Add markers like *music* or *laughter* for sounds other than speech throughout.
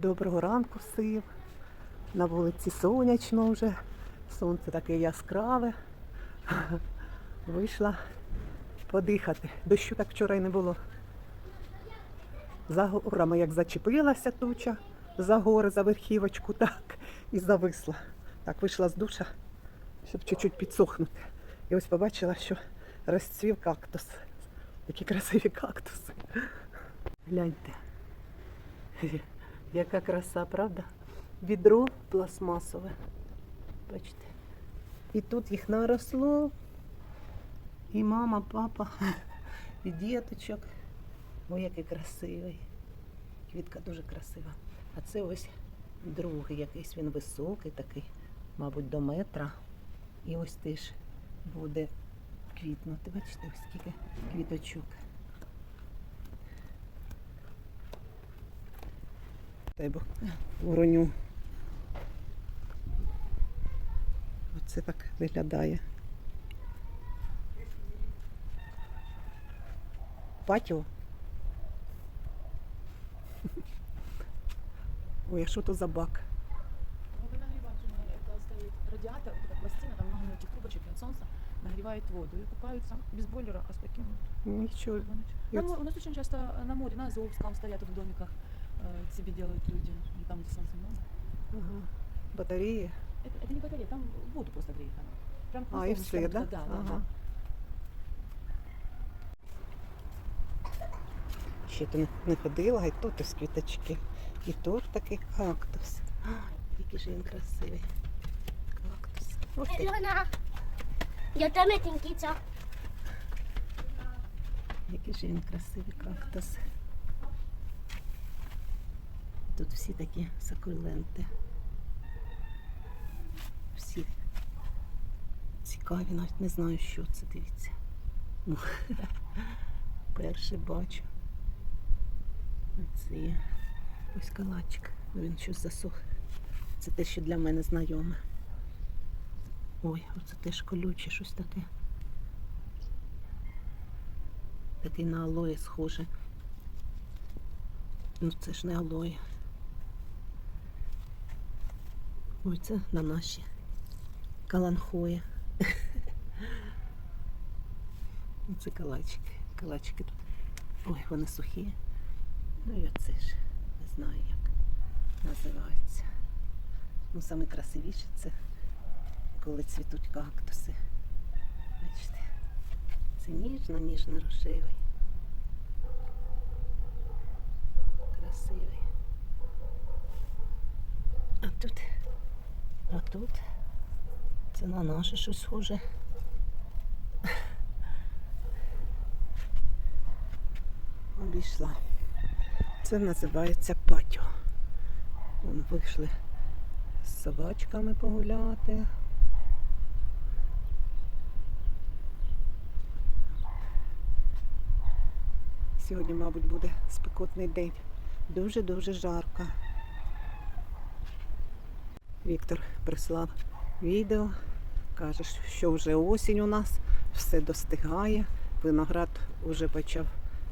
Доброго ранку всім. На вулиці сонячно вже. Сонце таке яскраве. *laughs* Вийшла подихати. Дощу так вчора й не було. За горами як зачепилася туча, за гори, за верхівочку, так, і зависла. Так, вийшла з душа, щоб чуть-чуть підсохнути. І ось побачила, що розцвів кактус. Такі красиві кактуси. Гляньте. Яка краса, правда? Відро пластмасове. Бачите? І тут їх наросло. І мама, папа, *laughs* і діточок. Ой, який красивий. Квітка дуже красива. А це ось другий якийсь він високий такий, мабуть, до метра. І ось теж буде квітнути. Бачите, ось скільки квіточок. Дай Бог уроню. Оце так виглядає. Патіо. Ой, а що то за бак? Ну, вы нагреваете, это стоит радиатор, вот эта пластина, там много этих трубочек от солнца, нагревает воду и купаются без бойлера, а с таким вот Нічого. вагоночком. И Там вот- у нас очень часто на море, на Азовском стоят вот в домиках, э, себе делают люди, и там, где солнца много. Ага. Батареї. Это, это не батарея, там воду просто греет она. Прям на А, і солнышке все, вот да? так, Да, да, Ага. да. Ще ти не- не ходила, і тут ось квіточки. І тут такий кактус. А, який же він красивий. Кактус. Ось ти. Elona, я там тінкіця. Який же він красивий кактус. Тут всі такі сакуленти. Всі цікаві, навіть не знаю, що це, дивіться. Ну, *laughs* перше бачу. Оце є. Ось калачик. Ну, Він щось засох. Це те, що для мене знайоме. Ой, оце теж колюче щось таке. Такий на алоє схоже. Ну це ж не алоє. Ой, це на наші каланхої. Це калачики. Калачики тут. Ой, вони сухі. Ну і оце ж. Не знаю як називається. Ну, саме красивіше це коли цвітуть кактуси. Бачите? Це ніжно, ніжно рожевий. Красивий. А тут, а тут це на наше щось схоже. Обійшла. Це називається патіо. Вон вийшли з собачками погуляти. Сьогодні, мабуть, буде спекотний день. Дуже-дуже жарко. Віктор прислав відео, каже, що вже осінь у нас, все достигає. Виноград вже почав,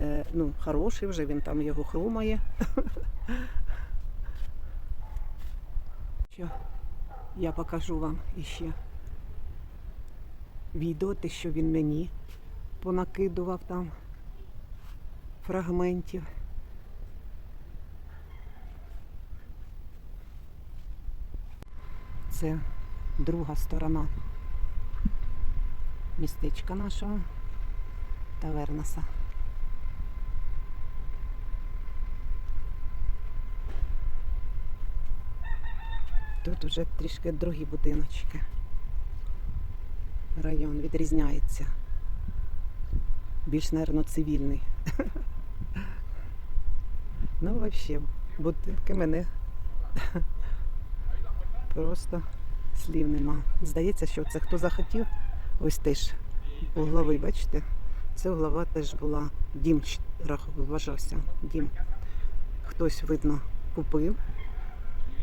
е, ну, хороший, вже він там його хрумає. Що я покажу вам іще відео, те, що він мені понакидував там фрагментів. Це друга сторона містечка нашого Тавернаса. Тут вже трішки другі будиночки. Район відрізняється. Більш, мабуть, цивільний. *laughs* Ну, взагалі, будинки мене просто слів нема. Здається, що це хто захотів, ось теж угловий, бачите? Це углова теж була дім вважався. Дім. Хтось, видно, купив,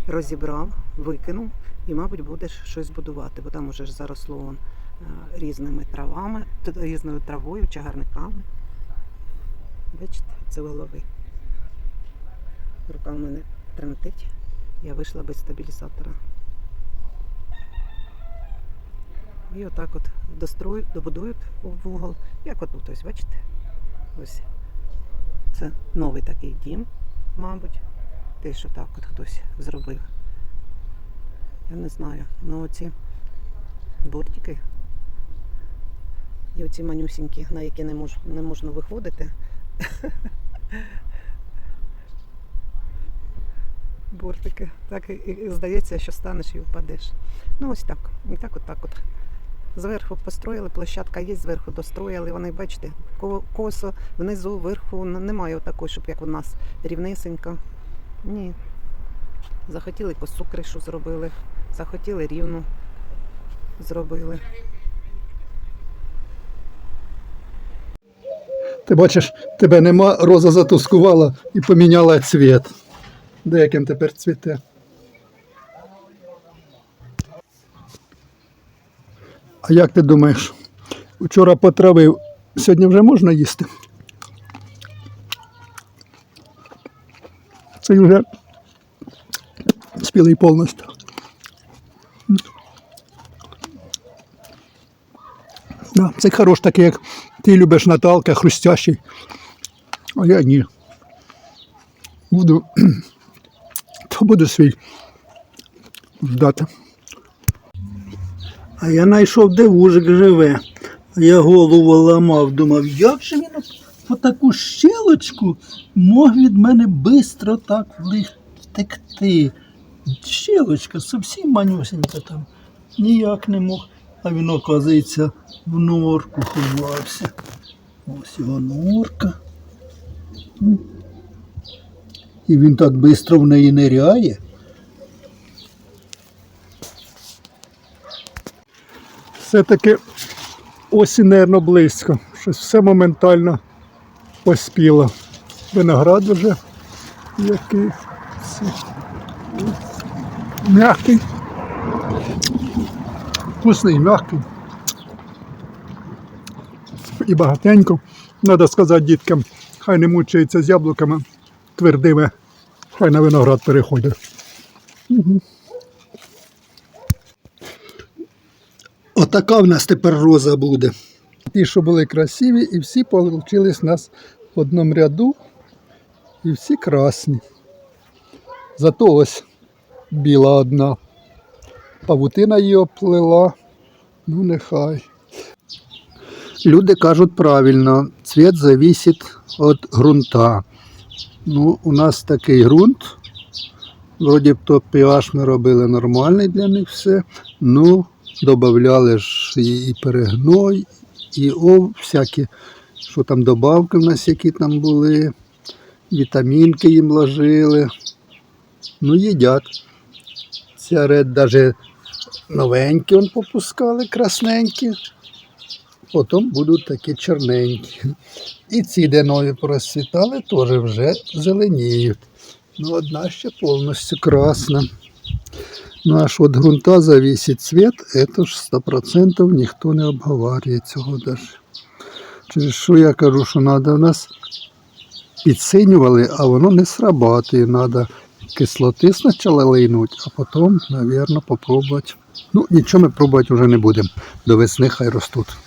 розібрав, викинув і, мабуть, буде щось будувати, бо там уже ж заросло он, е, різними травами, різною травою, чагарниками. Бачите, це угловий. Рука в мене тремтить. Я вийшла без стабілізатора. І отак от достроють, добудують в угол. Як отут, ось бачите? Ось. Це новий такий дім, мабуть. Те, що так от хтось зробив. Я не знаю. Ну оці бортики і оці манюсінькі, на які не, мож, не можна виходити. Бортики. Так і, і здається, що станеш і впадеш. Ну ось так. І так, от так от. Зверху построїли, площадка є, зверху достроїли. Вони, бачите, косо, внизу, вверху немає такої, щоб як у нас рівнесенько. Ні. Захотіли косу кришу зробили, захотіли рівну зробили. Ти бачиш, тебе нема, роза затускувала і поміняла цвіт. Деяким тепер цвіте. А як ти думаєш, вчора потравив, сьогодні вже можна їсти? Це вже спілий повністю. Да, це хорош такий, як ти любиш Наталка, хрустящий. А я ні. Буду, *clears throat* то буду свій ждати. А я знайшов, де вужик живе. Я голову ламав, думав, як же він по таку щелочку мог від мене бистро так втекти. Щелочка, зовсім манюсенька там. Ніяк не мог. А він, оказується, в норку ховався. Ось його норка. І він так швидко в неї ниряє. Все-таки осінь, мабуть, близько. Щось все моментально поспіло. Виноград вже який. М'який. Вкусний, м'який. І багатенько. Треба сказати діткам, хай не мучаються з яблуками твердими, хай на виноград переходять. Мгм. Отака в нас тепер роза буде. Ті, що були красиві, і всі вийшли у нас в одному ряду, і всі красні. Зато ось біла одна. Павутина її оплила. Ну, нехай. Люди кажуть правильно, цвет зависит від ґрунта. Ну, у нас такий ґрунт. Вроді б то pH ми робили нормальний для них все. Ну, додавали ж і перегной, і о, всякі, що там добавки в нас, які там були, вітамінки їм ложили. Ну, їдять. Ця ред навіть новенькі он попускали, красненькі. Потім будуть такі чорненькі. І ці, де нові просвітали, теж вже зеленіють. Ну, одна ще повністю красна. Ну, аж від ґрунта зависить цвет, це ж 100% ніхто не обговорює цього даже. Через що я кажу, що треба в нас підсинювали, а воно не срабатує. Треба кислоти спочатку лийнуть, а потім, мабуть, попробувати. Ну, нічого ми пробувати вже не будемо. До весни хай ростуть.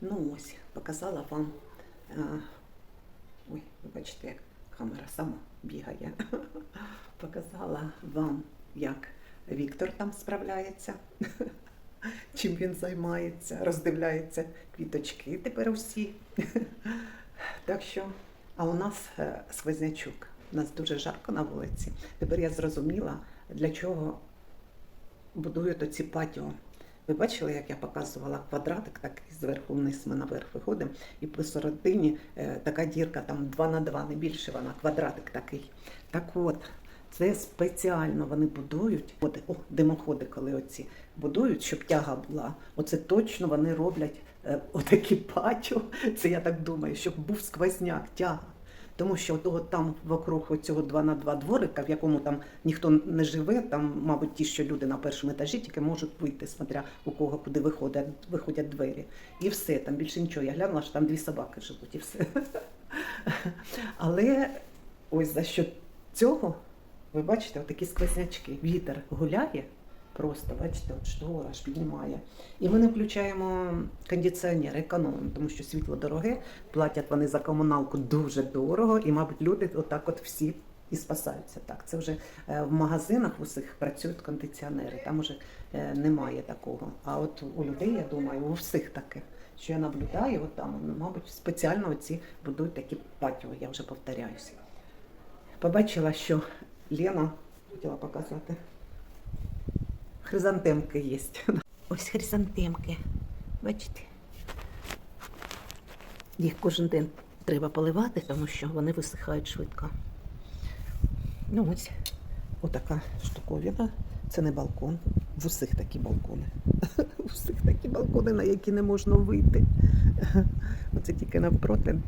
Ну ось, показала вам. Ой, ви бачите, як камера сама бігає. *laughs* Показала вам, як Віктор там справляється, *laughs* чим він займається, роздивляється квіточки тепер усі. *laughs* Так що, а у нас е, сквознячок. У нас дуже жарко на вулиці. Тепер я зрозуміла, для чого будують оці патіо. Ви бачили, як я показувала квадратик, такий зверху вниз ми наверх виходимо, і посередині е, така дірка, там 2 на 2, не більше вона, квадратик такий. Так от, це спеціально вони будують, от, о, димоходи, коли оці будують, щоб тяга була. Оце точно вони роблять е, отакі патіо. *laughs* Це я так думаю, щоб був сквозняк, тяга. Тому що того там вокруг цього 2 на 2 дворика, в якому там ніхто не живе, там, мабуть, ті, що люди на першому етажі тільки можуть вийти, смотря у кого куди виходять, виходять двері. І все, там більше нічого. Я глянула, що там дві собаки живуть і все. *laughs* Але ось за що цього Ви бачите, отакі сквознячки. Вітер гуляє, просто, бачите, от штора аж піднімає. І ми не включаємо кондиціонер, економимо, тому що світло дороге, платять вони за комуналку дуже дорого, і, мабуть, люди отак от всі і спасаються. Так, це вже е, в магазинах усіх працюють кондиціонери, там уже е, немає такого. А от у людей, я думаю, у всіх таке. Що я наблюдаю, от там, ну, мабуть, спеціально оці будують такі патіо, я вже повторяюся. Побачила, що Лена хотіла показати. Хризантемки є. Ось хризантемки. Бачите? Їх кожен день треба поливати, тому що вони висихають швидко. Ну ось отака штуковина. Це не балкон. В усіх такі балкони. *laughs* В усіх такі балкони, на які не можна вийти. *laughs* Оце тільки навпроти.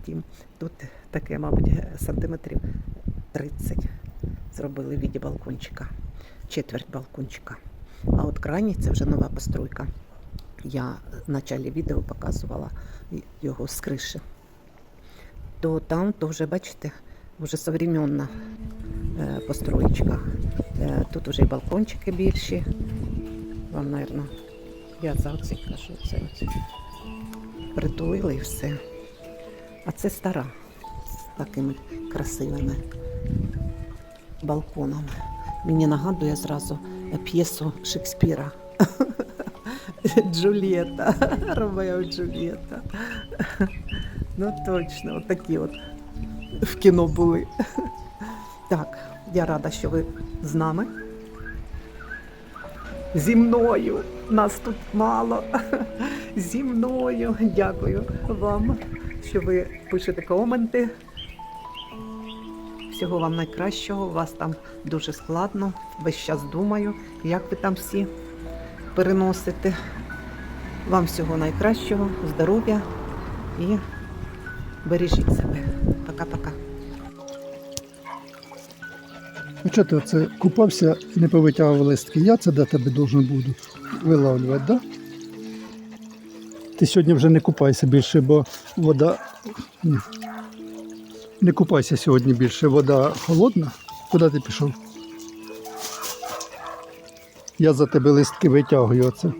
Тут таке, мабуть, сантиметрів 30 зробили в віді балкончика, четверть балкончика. А от крайній це вже нова постройка. Я в началі відео показувала його з криші. То там, то вже, бачите, вже современна е, построєчка. Е, Тут вже і балкончики більші. Вам, мабуть, я за оці кажу, це оці. Притуїли і все. А це стара з такими красивими балконами. Мені нагадує зразу е, п'єсу Шекспіра. *laughs* Джульєта. *laughs* Ромео Джульєта. *laughs* Ну точно, от такі от в кіно були. Так, я рада, що ви з нами. Зі мною. Нас тут мало. Зі мною. Дякую вам, що ви пишете коменти. Всього вам найкращого. У вас там дуже складно. Весь час думаю, як ви там всі переносите. Вам всього найкращого, здоров'я і бережіть себе. Пока-пока. Ну що ти оце купався і не повитягував листки? Я це до тебе должен буду вилавлювати, так? Да? Ти сьогодні вже не купайся більше, бо вода. Не купайся сьогодні більше, вода холодна. Куди ти пішов? Я за тебе листки витягую оце.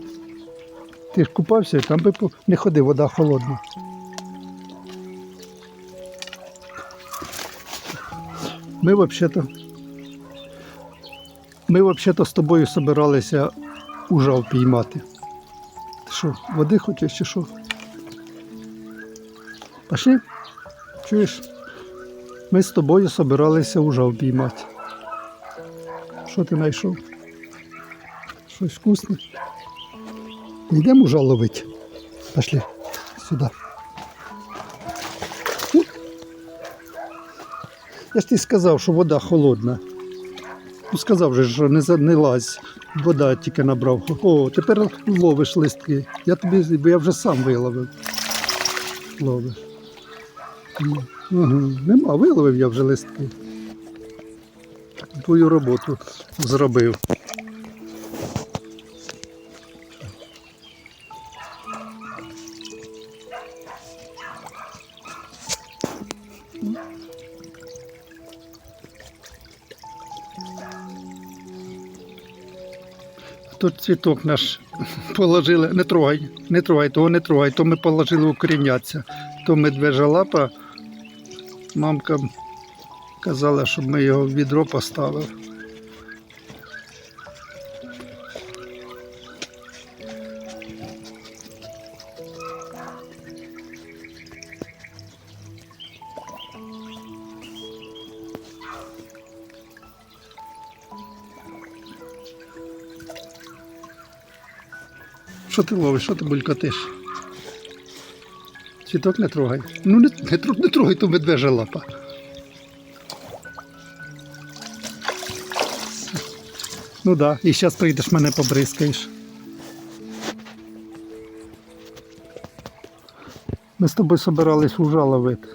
Ти ж купався, там би не ходи, вода холодна. Ми взагалі-то ми взагалі-то з тобою собиралися ужав піймати. Ти що, води хочеш чи що? Пошли? Чуєш? Ми з тобою собиралися ужав піймати. Що ти знайшов? Щось вкусне? Йдемо ужа ловити. Пошли сюди. Я ж тобі сказав, що вода холодна. Ну, сказав же, що не, не лазь, вода тільки набрав. О, тепер ловиш листки. Я тобі, я вже сам виловив. Ловиш. Ага. Нема, виловив я вже листки. Твою роботу зробив. Тут цвіток наш положили, не трогай, не трогай, того не трогай, то ми положили укоріняться. То медвежа лапа, мамка казала, щоб ми його в відро поставили. Що ти ловиш, що ти булькотиш? Цвіток не трогай. Ну не, не, не трогай ту медвежа лапа. Ну да, і зараз прийдеш мене побризкаєш. Ми з тобою збиралися ужа ловити.